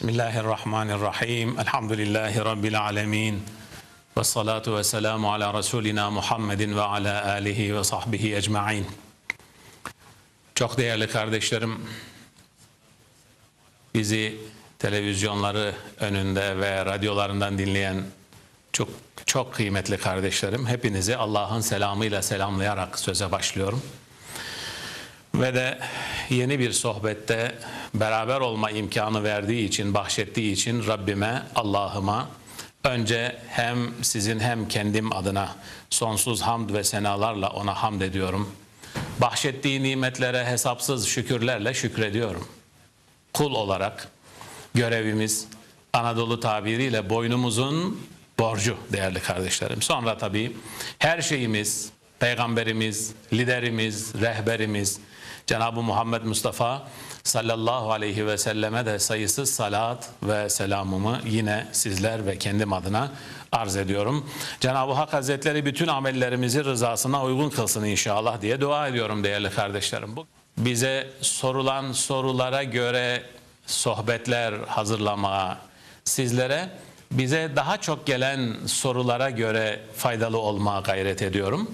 Bismillahirrahmanirrahim. Elhamdülillahi Rabbil alemin. Ve salatu ve selamu ala Resulina Muhammedin ve ala alihi ve sahbihi ecma'in. Çok değerli kardeşlerim, bizi televizyonları önünde ve radyolarından dinleyen çok çok kıymetli kardeşlerim, hepinizi Allah'ın selamıyla selamlayarak söze başlıyorum. Ve de yeni bir sohbette beraber olma imkanı verdiği için, bahşettiği için Rabbime, Allah'ıma önce hem sizin hem kendim adına sonsuz hamd ve senalarla ona hamd ediyorum. Bahşettiği nimetlere hesapsız şükürlerle şükrediyorum. Kul olarak görevimiz Anadolu tabiriyle boynumuzun borcu değerli kardeşlerim. Sonra tabii her şeyimiz, peygamberimiz, liderimiz, rehberimiz, Cenab-ı Muhammed Mustafa sallallahu aleyhi ve selleme de sayısız salat ve selamımı yine sizler ve kendim adına arz ediyorum. Cenab-ı Hak Hazretleri bütün amellerimizi rızasına uygun kılsın inşallah diye dua ediyorum değerli kardeşlerim. Bu bize sorulan sorulara göre sohbetler hazırlamaya, sizlere bize daha çok gelen sorulara göre faydalı olmaya gayret ediyorum.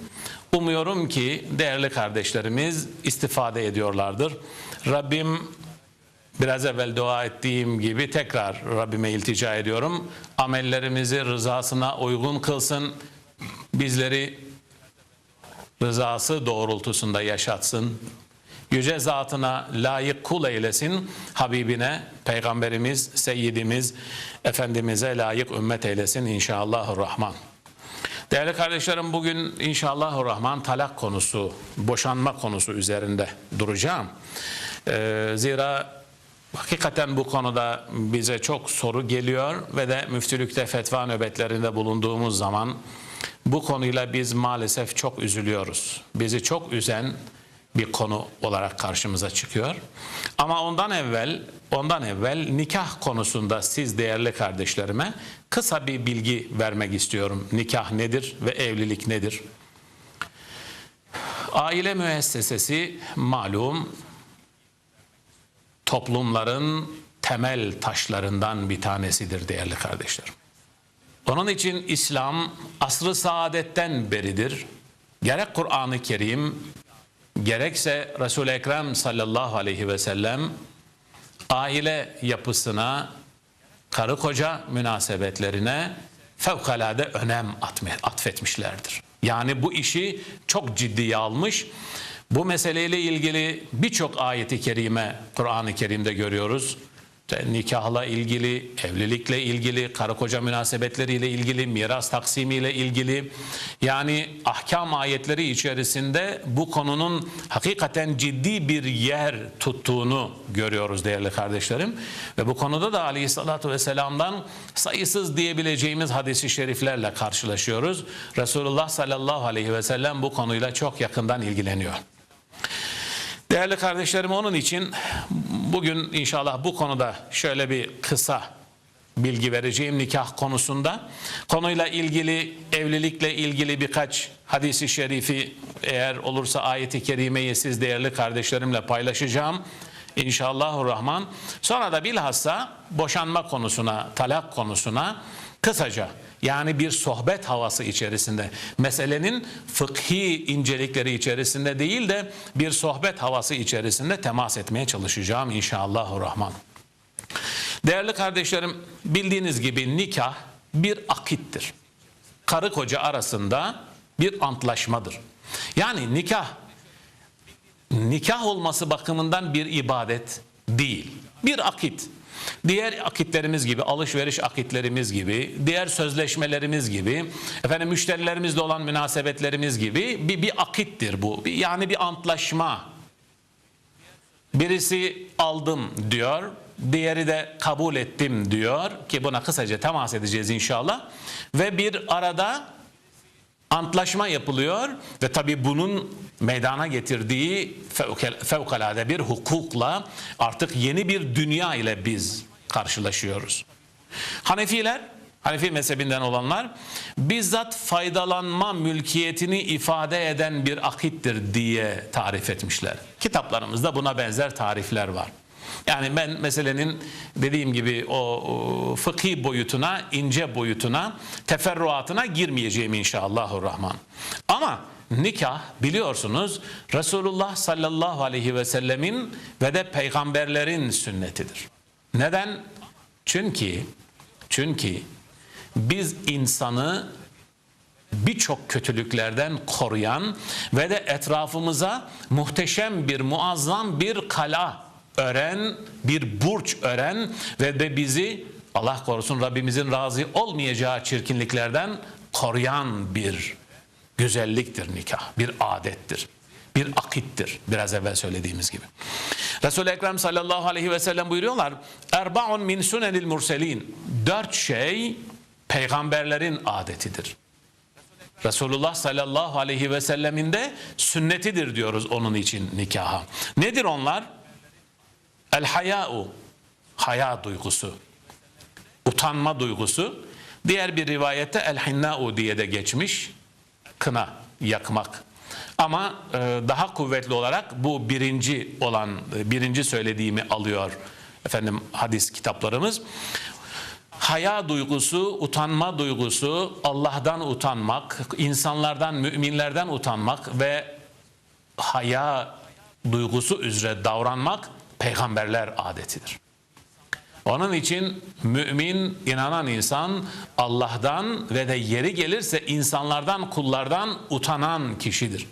Umuyorum ki değerli kardeşlerimiz istifade ediyorlardır. Rabbim biraz evvel dua ettiğim gibi tekrar Rabbime iltica ediyorum. Amellerimizi rızasına uygun kılsın. Bizleri rızası doğrultusunda yaşatsın. Yüce zatına layık kul eylesin. Habibine, Peygamberimiz, Seyyidimiz, Efendimiz'e layık ümmet eylesin inşallahurrahman. Değerli kardeşlerim bugün inşallahurrahman talak konusu, boşanma konusu üzerinde duracağım. Ee, zira hakikaten bu konuda bize çok soru geliyor ve de müftülükte fetva nöbetlerinde bulunduğumuz zaman bu konuyla biz maalesef çok üzülüyoruz. Bizi çok üzen bir konu olarak karşımıza çıkıyor. Ama ondan evvel ondan evvel nikah konusunda siz değerli kardeşlerime kısa bir bilgi vermek istiyorum. Nikah nedir ve evlilik nedir? Aile müessesesi malum toplumların temel taşlarından bir tanesidir değerli kardeşlerim. Onun için İslam asrı saadetten beridir. Gerek Kur'an-ı Kerim gerekse Resul-i Ekrem sallallahu aleyhi ve sellem aile yapısına, karı koca münasebetlerine fevkalade önem atfetmişlerdir. Yani bu işi çok ciddiye almış. Bu meseleyle ilgili birçok ayeti kerime Kur'an-ı Kerim'de görüyoruz. Nikahla ilgili, evlilikle ilgili, karı koca münasebetleriyle ilgili, miras taksimiyle ilgili yani ahkam ayetleri içerisinde bu konunun hakikaten ciddi bir yer tuttuğunu görüyoruz değerli kardeşlerim. Ve bu konuda da aleyhissalatü vesselam'dan sayısız diyebileceğimiz hadisi şeriflerle karşılaşıyoruz. Resulullah sallallahu aleyhi ve sellem bu konuyla çok yakından ilgileniyor. Değerli kardeşlerim onun için bugün inşallah bu konuda şöyle bir kısa bilgi vereceğim nikah konusunda. Konuyla ilgili, evlilikle ilgili birkaç hadisi şerifi eğer olursa ayeti kerimeyi siz değerli kardeşlerimle paylaşacağım. İnşallahurrahman. Sonra da bilhassa boşanma konusuna, talak konusuna kısaca yani bir sohbet havası içerisinde meselenin fıkhi incelikleri içerisinde değil de bir sohbet havası içerisinde temas etmeye çalışacağım inşallahurrahman. Değerli kardeşlerim bildiğiniz gibi nikah bir akittir. Karı koca arasında bir antlaşmadır. Yani nikah nikah olması bakımından bir ibadet değil. Bir akit. Diğer akitlerimiz gibi, alışveriş akitlerimiz gibi, diğer sözleşmelerimiz gibi, efendim müşterilerimizle olan münasebetlerimiz gibi bir, bir akittir bu. Yani bir antlaşma. Birisi aldım diyor, diğeri de kabul ettim diyor ki buna kısaca temas edeceğiz inşallah. Ve bir arada antlaşma yapılıyor ve tabi bunun meydana getirdiği fevkalade bir hukukla artık yeni bir dünya ile biz karşılaşıyoruz. Hanefiler, Hanefi mezhebinden olanlar bizzat faydalanma mülkiyetini ifade eden bir akittir diye tarif etmişler. Kitaplarımızda buna benzer tarifler var. Yani ben meselenin dediğim gibi o, fıkhi boyutuna, ince boyutuna, teferruatına girmeyeceğim inşallahurrahman. Ama nikah biliyorsunuz Resulullah sallallahu aleyhi ve sellemin ve de peygamberlerin sünnetidir. Neden? Çünkü çünkü biz insanı birçok kötülüklerden koruyan ve de etrafımıza muhteşem bir muazzam bir kala ören, bir burç ören ve de bizi Allah korusun Rabbimizin razı olmayacağı çirkinliklerden koruyan bir güzelliktir nikah, bir adettir, bir akittir biraz evvel söylediğimiz gibi. Resul-i Ekrem sallallahu aleyhi ve sellem buyuruyorlar Erba'un min sunenil murselin Dört şey peygamberlerin adetidir. Resulullah sallallahu aleyhi ve sellemin de sünnetidir diyoruz onun için nikaha. Nedir onlar? El haya'u, haya duygusu, utanma duygusu. Diğer bir rivayette el hinna'u diye de geçmiş, kına yakmak. Ama e, daha kuvvetli olarak bu birinci olan, e, birinci söylediğimi alıyor efendim hadis kitaplarımız. Haya duygusu, utanma duygusu, Allah'tan utanmak, insanlardan, müminlerden utanmak ve haya duygusu üzere davranmak peygamberler adetidir. Onun için mümin, inanan insan Allah'tan ve de yeri gelirse insanlardan, kullardan utanan kişidir.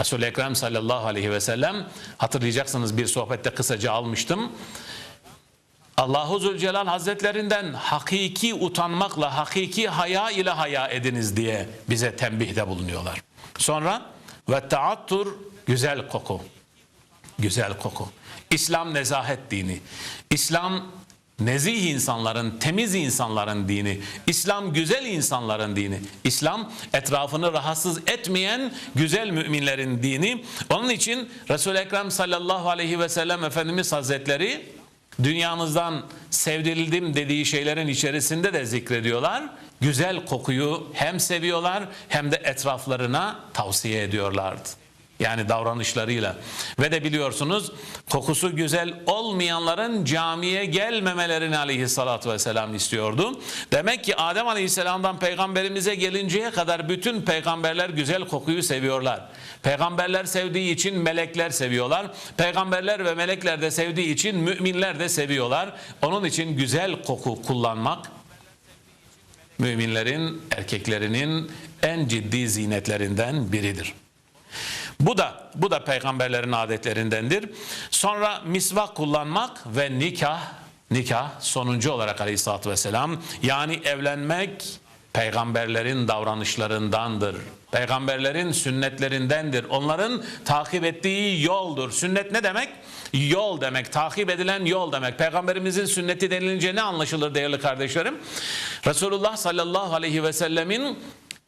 Resul-i Ekrem sallallahu aleyhi ve sellem hatırlayacaksınız bir sohbette kısaca almıştım. Allahu Zülcelal Hazretlerinden hakiki utanmakla, hakiki haya ile haya ediniz diye bize tembihde bulunuyorlar. Sonra ve taattur güzel koku. Güzel koku. İslam nezahet dini. İslam nezih insanların, temiz insanların dini. İslam güzel insanların dini. İslam etrafını rahatsız etmeyen güzel müminlerin dini. Onun için Resul-i Ekrem sallallahu aleyhi ve sellem Efendimiz Hazretleri dünyamızdan sevdirildim dediği şeylerin içerisinde de zikrediyorlar. Güzel kokuyu hem seviyorlar hem de etraflarına tavsiye ediyorlardı. Yani davranışlarıyla. Ve de biliyorsunuz kokusu güzel olmayanların camiye gelmemelerini aleyhissalatü vesselam istiyordu. Demek ki Adem aleyhisselamdan peygamberimize gelinceye kadar bütün peygamberler güzel kokuyu seviyorlar. Peygamberler sevdiği için melekler seviyorlar. Peygamberler ve melekler de sevdiği için müminler de seviyorlar. Onun için güzel koku kullanmak müminlerin erkeklerinin en ciddi zinetlerinden biridir. Bu da bu da peygamberlerin adetlerindendir. Sonra misvak kullanmak ve nikah nikah sonuncu olarak aleyhissalatü vesselam yani evlenmek peygamberlerin davranışlarındandır. Peygamberlerin sünnetlerindendir. Onların takip ettiği yoldur. Sünnet ne demek? Yol demek. Takip edilen yol demek. Peygamberimizin sünneti denilince ne anlaşılır değerli kardeşlerim? Resulullah sallallahu aleyhi ve sellemin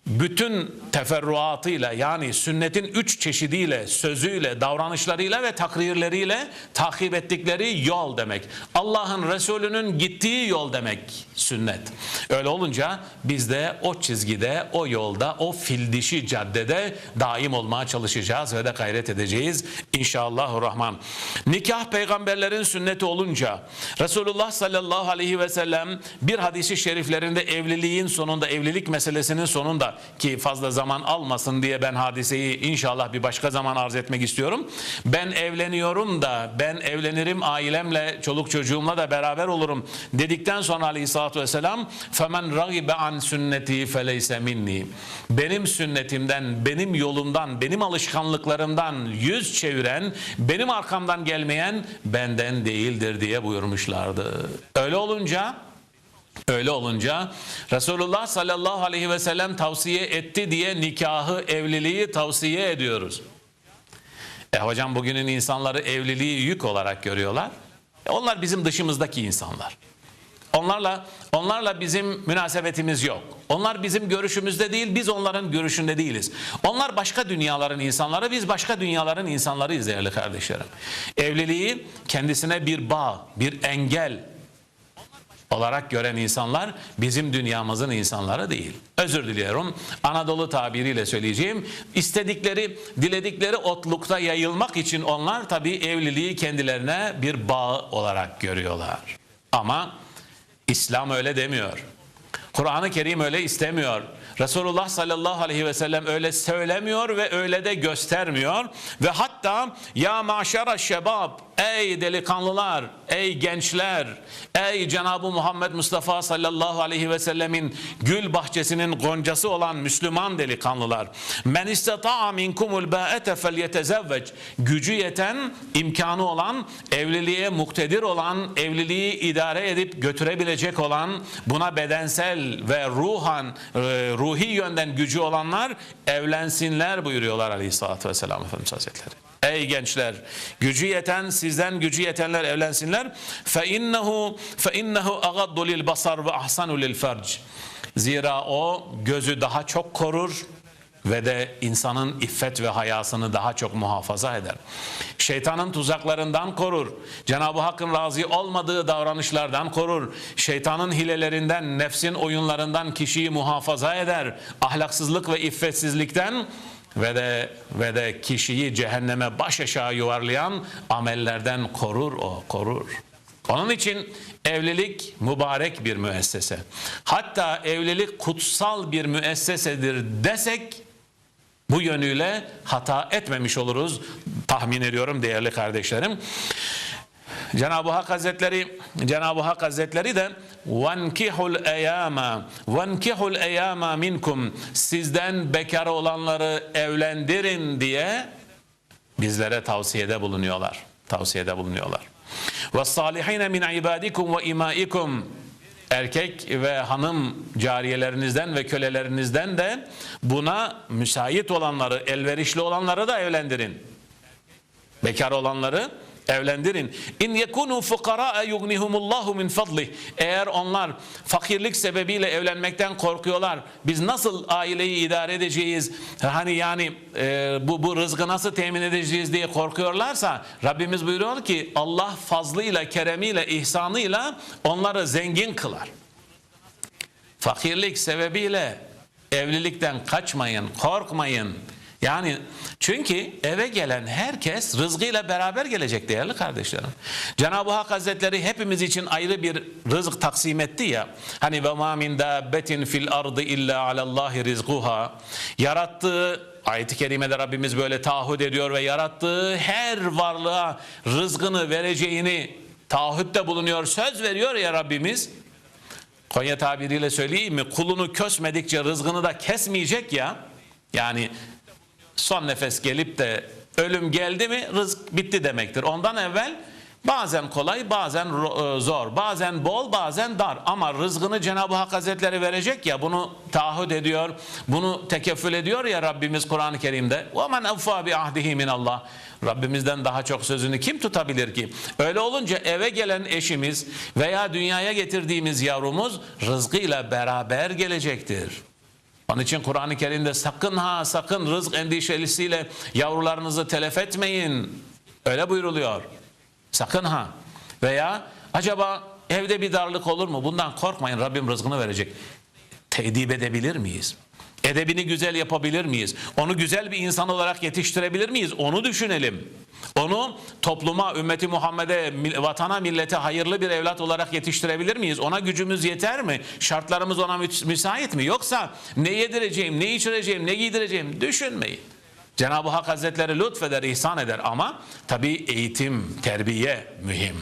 bütün teferruatıyla yani sünnetin üç çeşidiyle, sözüyle, davranışlarıyla ve takrirleriyle takip ettikleri yol demek. Allah'ın Resulü'nün gittiği yol demek sünnet. Öyle olunca biz de o çizgide, o yolda, o fil dişi caddede daim olmaya çalışacağız ve de gayret edeceğiz inşallahurrahman. Nikah peygamberlerin sünneti olunca Resulullah sallallahu aleyhi ve sellem bir hadisi şeriflerinde evliliğin sonunda, evlilik meselesinin sonunda ki fazla zaman almasın diye ben hadiseyi inşallah bir başka zaman arz etmek istiyorum. Ben evleniyorum da ben evlenirim ailemle çoluk çocuğumla da beraber olurum dedikten sonra aleyhissalatü vesselam femen ragibe an sünneti feleyse minni benim sünnetimden benim yolumdan benim alışkanlıklarımdan yüz çeviren benim arkamdan gelmeyen benden değildir diye buyurmuşlardı. Öyle olunca Öyle olunca Resulullah sallallahu aleyhi ve sellem tavsiye etti diye nikahı, evliliği tavsiye ediyoruz. E hocam bugünün insanları evliliği yük olarak görüyorlar. E onlar bizim dışımızdaki insanlar. Onlarla onlarla bizim münasebetimiz yok. Onlar bizim görüşümüzde değil, biz onların görüşünde değiliz. Onlar başka dünyaların insanları, biz başka dünyaların insanlarıyız değerli kardeşlerim. Evliliği kendisine bir bağ, bir engel olarak gören insanlar bizim dünyamızın insanları değil. Özür diliyorum. Anadolu tabiriyle söyleyeceğim. İstedikleri, diledikleri otlukta yayılmak için onlar tabii evliliği kendilerine bir bağ olarak görüyorlar. Ama İslam öyle demiyor. Kur'an-ı Kerim öyle istemiyor. Resulullah sallallahu aleyhi ve sellem öyle söylemiyor ve öyle de göstermiyor. Ve hatta ya maşara şebab ey delikanlılar, ey gençler, ey Cenab-ı Muhammed Mustafa sallallahu aleyhi ve sellemin gül bahçesinin goncası olan Müslüman delikanlılar. Men istata'a minkumul ba'ete felyetezevvec. Gücü yeten, imkanı olan, evliliğe muktedir olan, evliliği idare edip götürebilecek olan, buna bedensel ve ruhan, e, ruhi yönden gücü olanlar evlensinler buyuruyorlar aleyhissalatü vesselam Efendimiz Hazretleri. Ey gençler gücü yeten sizden gücü yetenler evlensinler. Fe innehu fe innehu agaddu lil basar ve ahsanu lil. Zira o gözü daha çok korur ve de insanın iffet ve hayasını daha çok muhafaza eder. Şeytanın tuzaklarından korur. Cenab-ı Hakk'ın razı olmadığı davranışlardan korur. Şeytanın hilelerinden, nefsin oyunlarından kişiyi muhafaza eder. Ahlaksızlık ve iffetsizlikten ve de ve de kişiyi cehenneme baş aşağı yuvarlayan amellerden korur o, korur. Onun için evlilik mübarek bir müessese. Hatta evlilik kutsal bir müessesedir desek bu yönüyle hata etmemiş oluruz tahmin ediyorum değerli kardeşlerim. Cenab-ı Hak Hazretleri Cenab-ı Hak Hazretleri de vankihul eyama vankihul eyama minkum sizden bekar olanları evlendirin diye bizlere tavsiyede bulunuyorlar. Tavsiyede bulunuyorlar. Ve salihine min ibadikum ve imaikum erkek ve hanım cariyelerinizden ve kölelerinizden de buna müsait olanları, elverişli olanları da evlendirin. Bekar olanları evlendirin. İn yekunu fuqara yughnihumullahu min fadlih. Eğer onlar fakirlik sebebiyle evlenmekten korkuyorlar. Biz nasıl aileyi idare edeceğiz? Hani yani e, bu bu rızkı nasıl temin edeceğiz diye korkuyorlarsa Rabbimiz buyuruyor ki Allah fazlıyla, keremiyle, ihsanıyla onları zengin kılar. Fakirlik sebebiyle evlilikten kaçmayın, korkmayın. Yani çünkü eve gelen herkes rızkıyla beraber gelecek değerli kardeşlerim. Cenab-ı Hak Hazretleri hepimiz için ayrı bir rızık taksim etti ya. Hani ve ma min dabbetin fil ardı illa alallahi rizquha. Yarattığı Ayet-i kerimede Rabbimiz böyle taahhüt ediyor ve yarattığı her varlığa rızkını vereceğini taahhütte bulunuyor, söz veriyor ya Rabbimiz. Konya tabiriyle söyleyeyim mi? Kulunu kösmedikçe rızkını da kesmeyecek ya. Yani son nefes gelip de ölüm geldi mi rızk bitti demektir. Ondan evvel bazen kolay bazen ro- e, zor bazen bol bazen dar ama rızkını Cenab-ı Hak Hazretleri verecek ya bunu taahhüt ediyor bunu tekeffül ediyor ya Rabbimiz Kur'an-ı Kerim'de وَمَنْ اَوْفَى بِعَهْدِهِ مِنَ اللّٰهِ Rabbimizden daha çok sözünü kim tutabilir ki? Öyle olunca eve gelen eşimiz veya dünyaya getirdiğimiz yavrumuz rızkıyla beraber gelecektir. Onun için Kur'an-ı Kerim'de sakın ha sakın rızk endişelisiyle yavrularınızı telef etmeyin. Öyle buyruluyor. Sakın ha. Veya acaba evde bir darlık olur mu? Bundan korkmayın Rabbim rızkını verecek. Tedip edebilir miyiz? Edebini güzel yapabilir miyiz? Onu güzel bir insan olarak yetiştirebilir miyiz? Onu düşünelim. Onu topluma, ümmeti Muhammed'e, vatana, millete hayırlı bir evlat olarak yetiştirebilir miyiz? Ona gücümüz yeter mi? Şartlarımız ona müs- müsait mi? Yoksa ne yedireceğim, ne içireceğim, ne giydireceğim düşünmeyin. Cenab-ı Hak Hazretleri lütfeder, ihsan eder ama tabii eğitim, terbiye mühim.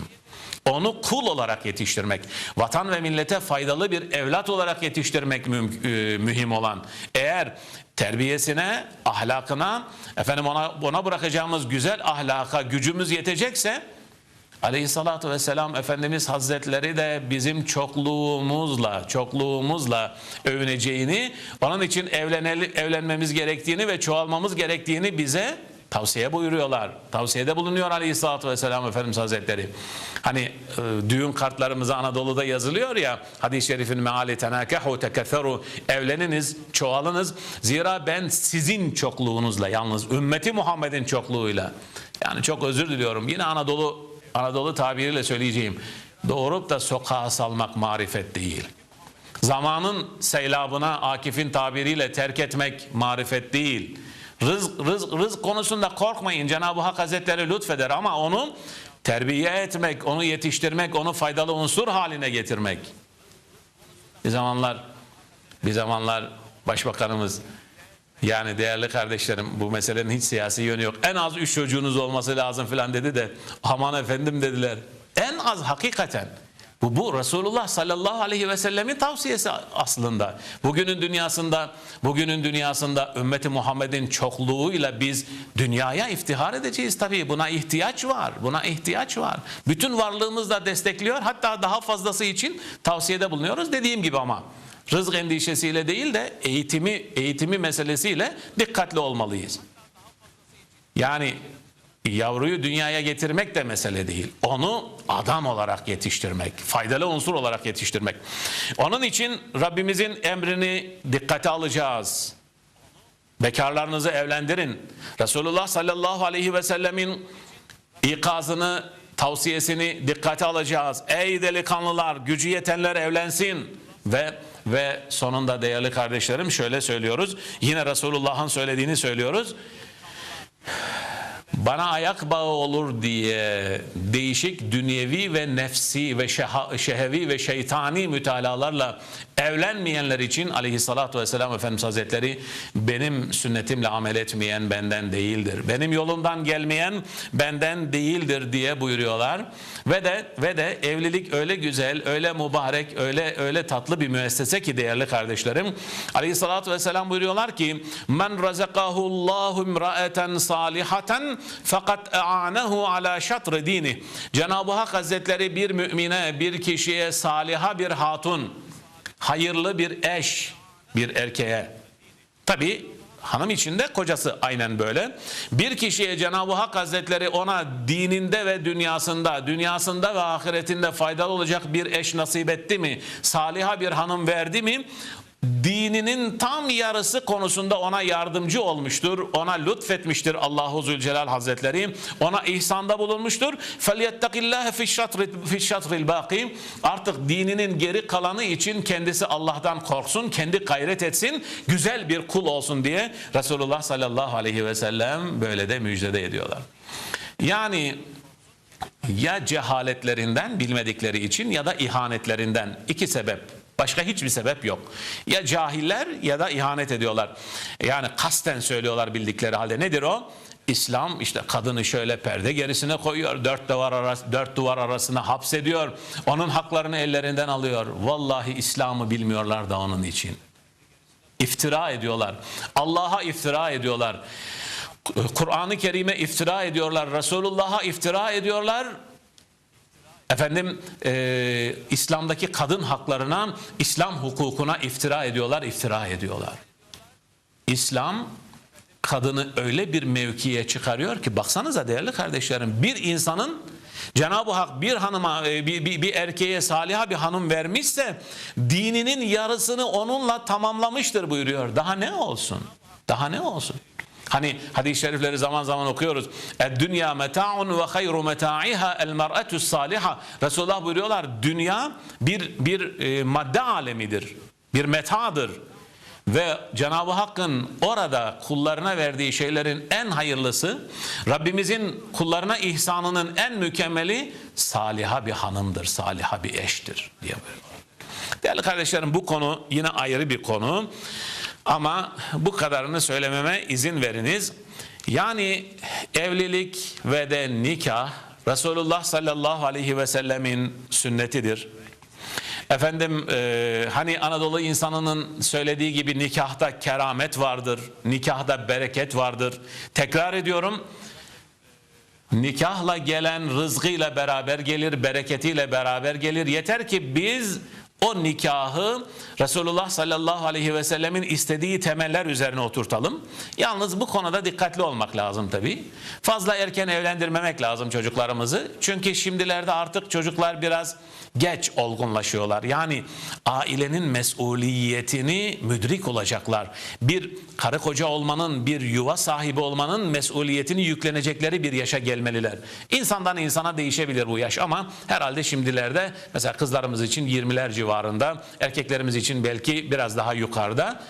Onu kul olarak yetiştirmek, vatan ve millete faydalı bir evlat olarak yetiştirmek müm- e, mühim olan. Eğer terbiyesine, ahlakına, efendim ona ona bırakacağımız güzel ahlaka gücümüz yetecekse Aleyhissalatu vesselam Efendimiz Hazretleri de bizim çokluğumuzla, çokluğumuzla övüneceğini, onun için evleneli, evlenmemiz gerektiğini ve çoğalmamız gerektiğini bize tavsiye buyuruyorlar. Tavsiyede bulunuyor Aleyhissalatu vesselam Efendimiz Hazretleri. Hani e, düğün kartlarımıza Anadolu'da yazılıyor ya, hadis-i şerifin meali tenâkehu tekefferu, evleniniz, çoğalınız. Zira ben sizin çokluğunuzla, yalnız ümmeti Muhammed'in çokluğuyla, yani çok özür diliyorum. Yine Anadolu Anadolu tabiriyle söyleyeceğim. doğurup da sokağa salmak marifet değil. Zamanın seylabına Akif'in tabiriyle terk etmek marifet değil. Rızk, rızk, rızk konusunda korkmayın. Cenab-ı Hak Hazretleri lütfeder ama onu terbiye etmek, onu yetiştirmek, onu faydalı unsur haline getirmek. Bir zamanlar bir zamanlar başbakanımız yani değerli kardeşlerim bu meselenin hiç siyasi yönü yok. En az üç çocuğunuz olması lazım filan dedi de aman efendim dediler. En az hakikaten. Bu, bu Resulullah sallallahu aleyhi ve sellemin tavsiyesi aslında. Bugünün dünyasında, bugünün dünyasında ümmeti Muhammed'in çokluğuyla biz dünyaya iftihar edeceğiz tabii. Buna ihtiyaç var. Buna ihtiyaç var. Bütün varlığımızla destekliyor. Hatta daha fazlası için tavsiyede bulunuyoruz. Dediğim gibi ama rızk endişesiyle değil de eğitimi eğitimi meselesiyle dikkatli olmalıyız. Yani yavruyu dünyaya getirmek de mesele değil. Onu adam olarak yetiştirmek, faydalı unsur olarak yetiştirmek. Onun için Rabbimizin emrini dikkate alacağız. Bekarlarınızı evlendirin. Resulullah sallallahu aleyhi ve sellemin ikazını, tavsiyesini dikkate alacağız. Ey delikanlılar, gücü yetenler evlensin ve ve sonunda değerli kardeşlerim şöyle söylüyoruz. Yine Resulullah'ın söylediğini söylüyoruz. Bana ayak bağı olur diye değişik dünyevi ve nefsi ve şeha- şehevi ve şeytani mütalalarla evlenmeyenler için aleyhissalatü vesselam Efendimiz Hazretleri benim sünnetimle amel etmeyen benden değildir. Benim yolumdan gelmeyen benden değildir diye buyuruyorlar. Ve de ve de evlilik öyle güzel, öyle mübarek, öyle öyle tatlı bir müessese ki değerli kardeşlerim. Aleyhissalatü vesselam buyuruyorlar ki men razakahu Allahu imraeten salihaten fakat e'anehu ala şatr dini. Cenab-ı Hak Hazretleri bir mümine, bir kişiye saliha bir hatun, hayırlı bir eş, bir erkeğe. Tabi hanım içinde kocası aynen böyle. Bir kişiye Cenab-ı Hak Hazretleri ona dininde ve dünyasında, dünyasında ve ahiretinde faydalı olacak bir eş nasip etti mi? Saliha bir hanım verdi mi? dininin tam yarısı konusunda ona yardımcı olmuştur. Ona lütfetmiştir Allahu Zülcelal Hazretleri. Ona ihsanda bulunmuştur. فَلْيَتَّقِ fi فِي الشَّطْرِ الْبَاقِ Artık dininin geri kalanı için kendisi Allah'tan korksun, kendi gayret etsin, güzel bir kul olsun diye Resulullah sallallahu aleyhi ve sellem böyle de müjdede ediyorlar. Yani ya cehaletlerinden bilmedikleri için ya da ihanetlerinden iki sebep Başka hiçbir sebep yok. Ya cahiller ya da ihanet ediyorlar. Yani kasten söylüyorlar bildikleri halde. Nedir o? İslam işte kadını şöyle perde gerisine koyuyor. Dört duvar, arası, dört duvar arasına hapsediyor. Onun haklarını ellerinden alıyor. Vallahi İslam'ı bilmiyorlar da onun için. İftira ediyorlar. Allah'a iftira ediyorlar. Kur'an-ı Kerim'e iftira ediyorlar. Resulullah'a iftira ediyorlar. Efendim e, İslam'daki kadın haklarına, İslam hukukuna iftira ediyorlar, iftira ediyorlar. İslam kadını öyle bir mevkiye çıkarıyor ki baksanıza değerli kardeşlerim bir insanın Cenab-ı Hak bir hanıma e, bir, bir, bir erkeğe saliha bir hanım vermişse dininin yarısını onunla tamamlamıştır buyuruyor. Daha ne olsun? Daha ne olsun? Hani hadis-i şerifleri zaman zaman okuyoruz. Dünya meta'un ve hayru meta'iha el mer'etus saliha. Resulullah buyuruyorlar dünya bir bir e, madde alemidir. Bir metadır. Ve Cenab-ı Hakk'ın orada kullarına verdiği şeylerin en hayırlısı, Rabbimizin kullarına ihsanının en mükemmeli saliha bir hanımdır, saliha bir eştir diye buyuruyor. Değerli kardeşlerim bu konu yine ayrı bir konu. Ama bu kadarını söylememe izin veriniz. Yani evlilik ve de nikah Resulullah sallallahu aleyhi ve sellemin sünnetidir. Efendim e, hani Anadolu insanının söylediği gibi nikahta keramet vardır, nikahda bereket vardır. Tekrar ediyorum nikahla gelen rızkıyla beraber gelir, bereketiyle beraber gelir. Yeter ki biz o nikahı Resulullah sallallahu aleyhi ve sellemin istediği temeller üzerine oturtalım. Yalnız bu konuda dikkatli olmak lazım tabii. Fazla erken evlendirmemek lazım çocuklarımızı. Çünkü şimdilerde artık çocuklar biraz geç olgunlaşıyorlar. Yani ailenin mesuliyetini müdrik olacaklar. Bir karı koca olmanın, bir yuva sahibi olmanın mesuliyetini yüklenecekleri bir yaşa gelmeliler. İnsandan insana değişebilir bu yaş ama herhalde şimdilerde mesela kızlarımız için 20'ler civarında, erkeklerimiz için belki biraz daha yukarıda.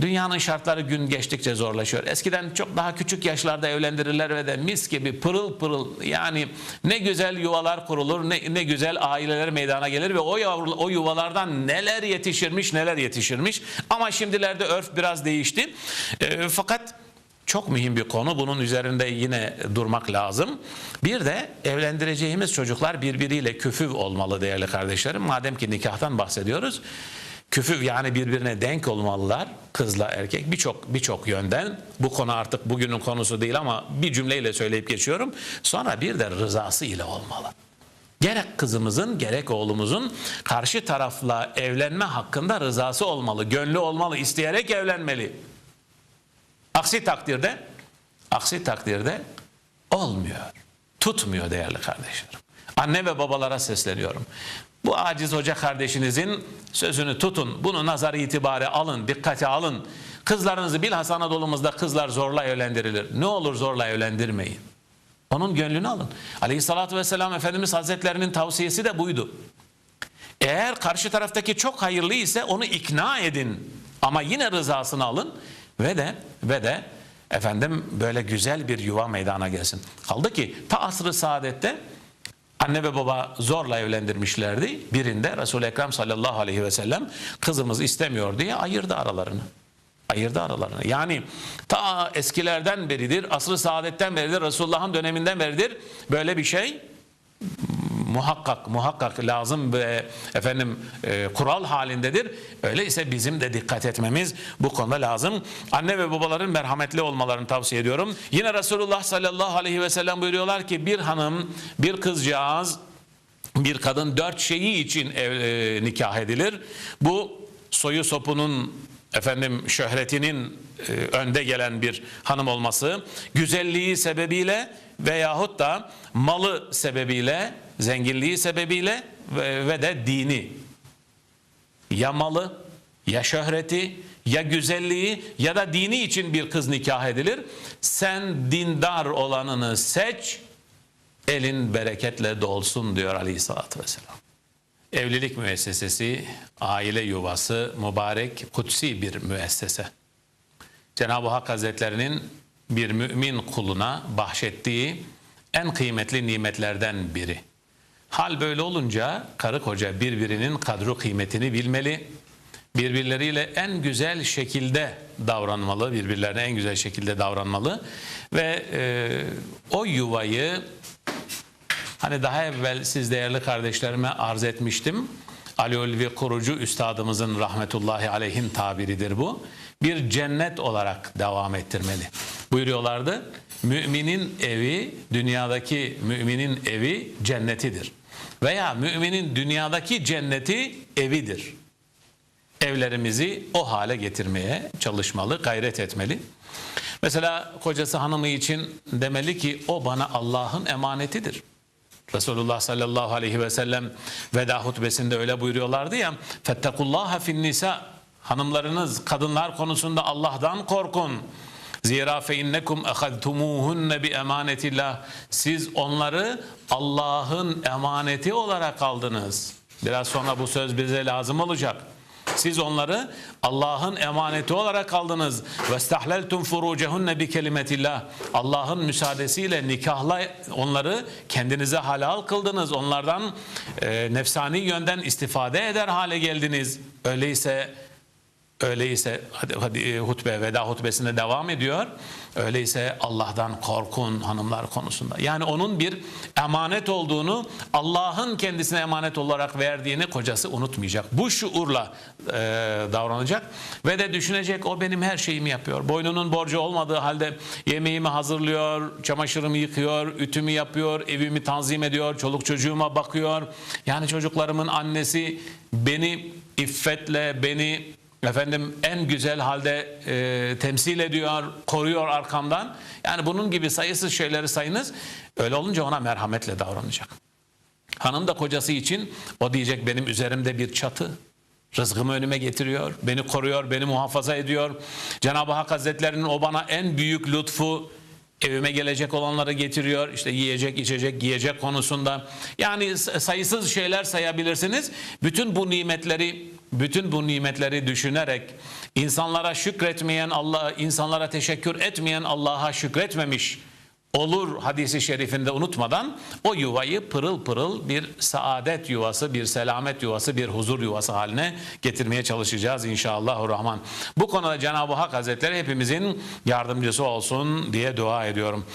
Dünyanın şartları gün geçtikçe zorlaşıyor. Eskiden çok daha küçük yaşlarda evlendirirler ve de mis gibi pırıl pırıl yani ne güzel yuvalar kurulur, ne, ne güzel aileler meydana gelir ve o, yavru, o yuvalardan neler yetişirmiş neler yetişirmiş. Ama şimdilerde örf biraz değişti. E, fakat çok mühim bir konu. Bunun üzerinde yine durmak lazım. Bir de evlendireceğimiz çocuklar birbiriyle küfüv olmalı değerli kardeşlerim. Madem ki nikahtan bahsediyoruz. Küfüv yani birbirine denk olmalılar kızla erkek birçok birçok yönden. Bu konu artık bugünün konusu değil ama bir cümleyle söyleyip geçiyorum. Sonra bir de rızası ile olmalı. Gerek kızımızın gerek oğlumuzun karşı tarafla evlenme hakkında rızası olmalı, gönlü olmalı, isteyerek evlenmeli. Aksi takdirde aksi takdirde olmuyor. Tutmuyor değerli kardeşlerim. Anne ve babalara sesleniyorum. Bu aciz hoca kardeşinizin sözünü tutun. Bunu nazar itibare alın, dikkate alın. Kızlarınızı bilhassa Anadolu'muzda kızlar zorla evlendirilir. Ne olur zorla evlendirmeyin. Onun gönlünü alın. Aleyhissalatü vesselam Efendimiz Hazretlerinin tavsiyesi de buydu. Eğer karşı taraftaki çok hayırlı ise onu ikna edin. Ama yine rızasını alın ve de ve de efendim böyle güzel bir yuva meydana gelsin. Kaldı ki ta asrı saadette anne ve baba zorla evlendirmişlerdi. Birinde Resul-i Ekrem sallallahu aleyhi ve sellem kızımız istemiyor diye ayırdı aralarını. Ayırdı aralarını. Yani ta eskilerden beridir, asrı saadetten beridir, Resulullah'ın döneminden beridir böyle bir şey muhakkak muhakkak lazım ve efendim e, kural halindedir. Öyleyse bizim de dikkat etmemiz bu konuda lazım. Anne ve babaların merhametli olmalarını tavsiye ediyorum. Yine Resulullah sallallahu aleyhi ve sellem buyuruyorlar ki bir hanım, bir kızcağız, bir kadın dört şeyi için ev, e, nikah edilir. Bu soyu sopunun efendim şöhretinin e, önde gelen bir hanım olması, güzelliği sebebiyle veyahut da malı sebebiyle, zenginliği sebebiyle ve, ve de dini. Ya malı, ya şöhreti, ya güzelliği ya da dini için bir kız nikah edilir. Sen dindar olanını seç, elin bereketle dolsun diyor aleyhissalatü vesselam. Evlilik müessesesi, aile yuvası, mübarek, kutsi bir müessese. Cenab-ı Hak Hazretlerinin bir mümin kuluna bahşettiği en kıymetli nimetlerden biri. Hal böyle olunca karı koca birbirinin kadru kıymetini bilmeli, birbirleriyle en güzel şekilde davranmalı, birbirlerine en güzel şekilde davranmalı ve e, o yuvayı Hani daha evvel siz değerli kardeşlerime arz etmiştim. Ali Ulvi Kurucu Üstadımızın rahmetullahi aleyhin tabiridir bu. Bir cennet olarak devam ettirmeli. Buyuruyorlardı. Müminin evi, dünyadaki müminin evi cennetidir. Veya müminin dünyadaki cenneti evidir. Evlerimizi o hale getirmeye çalışmalı, gayret etmeli. Mesela kocası hanımı için demeli ki o bana Allah'ın emanetidir. Resulullah sallallahu aleyhi ve sellem veda hutbesinde öyle buyuruyorlardı ya fettekullaha fin hanımlarınız kadınlar konusunda Allah'tan korkun. Zira fe innekum ehadtumuhunne bi emanetillah. Siz onları Allah'ın emaneti olarak aldınız. Biraz sonra bu söz bize lazım olacak siz onları Allah'ın emaneti olarak aldınız. Ve stahleltum furucehunne bi kelimetillah. Allah'ın müsaadesiyle nikahla onları kendinize halal kıldınız. Onlardan e, nefsani yönden istifade eder hale geldiniz. Öyleyse Öyleyse hadi, hadi e, hutbe veda hutbesinde devam ediyor. Öyleyse Allah'tan korkun hanımlar konusunda. Yani onun bir emanet olduğunu Allah'ın kendisine emanet olarak verdiğini kocası unutmayacak. Bu şuurla e, davranacak ve de düşünecek o benim her şeyimi yapıyor. Boynunun borcu olmadığı halde yemeğimi hazırlıyor, çamaşırımı yıkıyor, ütümü yapıyor, evimi tanzim ediyor, çoluk çocuğuma bakıyor. Yani çocuklarımın annesi beni iffetle, beni efendim en güzel halde e, temsil ediyor, koruyor arkamdan. Yani bunun gibi sayısız şeyleri sayınız. Öyle olunca ona merhametle davranacak. Hanım da kocası için o diyecek benim üzerimde bir çatı. Rızkımı önüme getiriyor, beni koruyor, beni muhafaza ediyor. Cenab-ı Hak Hazretleri'nin o bana en büyük lütfu evime gelecek olanları getiriyor. İşte yiyecek, içecek, giyecek konusunda. Yani sayısız şeyler sayabilirsiniz. Bütün bu nimetleri bütün bu nimetleri düşünerek insanlara şükretmeyen Allah, insanlara teşekkür etmeyen Allah'a şükretmemiş olur hadisi şerifinde unutmadan o yuvayı pırıl pırıl bir saadet yuvası, bir selamet yuvası, bir huzur yuvası haline getirmeye çalışacağız inşallahurrahman. Bu konuda Cenab-ı Hak Hazretleri hepimizin yardımcısı olsun diye dua ediyorum.